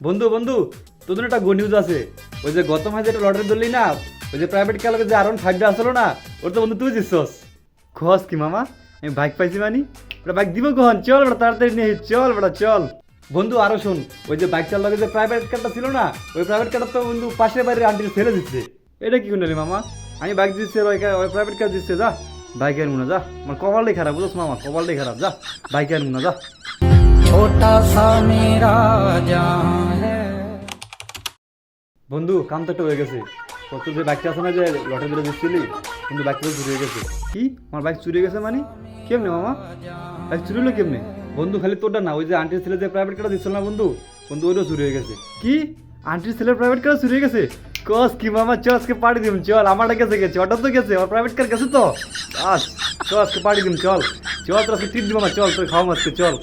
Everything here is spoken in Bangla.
বন্ধু বন্ধু তোদের একটা গুড নিউজ আছে ওই যে গত মাসে যেটা লটারি ধরলি না ওই যে প্রাইভেট ক্লাবে যে আরন ফাইভটা আসলো না ওর তো বন্ধু তুই জিতছস খস কি মামা আমি বাইক পাইছি মানি ওটা বাইক দিব কখন চল বেটা তাড়াতাড়ি নিয়ে আই, চল বেটা চল বন্ধু আরো শোন ওই যে বাইক চালাকে যে প্রাইভেট কারটা ছিল না ওই প্রাইভেট কারটা তো বন্ধু পাশের বাড়ির আন্টির ফেলে দিচ্ছে এটা কি করলি মামা আমি বাইক দিচ্ছি আর ওই- ওই প্রাইভেট কার দিচ্ছে যা বাইক আনবো না যা আমার কপালটাই খারাপ বুঝছ মামা কপালটাই খারাপ যা বাইক আনবো না যা छोटा सा मेरा जहां है বন্ধু কাম তো একটা হয়ে গেছে। কত যে বাইকটা আছে না যে লটারি ধরে দিচ্ছিলি, কিন্তু বাইকটা চুরি হয়ে গেছে। কি? আমার বাইক চুরি গেছে মানে? কেমনে মামা? বাইক চুরি হলো কেমনে? বন্ধু, খালি তোরটা না, ওই যে আন্টির ছেলে যে প্রাইভেট কারটা দিচ্ছিল না বন্ধু? বন্ধু, ওইটাও চুরি হয়ে গেছে। কি? আন্টির ছেলের প্রাইভেট কার চুরি হয়ে গেছে? কস কি মামা চল আজকে পাড়ি দিম, চল, আমারটা গেছে গেছে ওটা তো গেছে আমার প্রাইভেট কার গেছে তো? আস চল আজকে পাড়ি দিম, চল। চল, তোর আজকে টিপ দিব মামা, চল, তোর খাওয়া আজকে চল।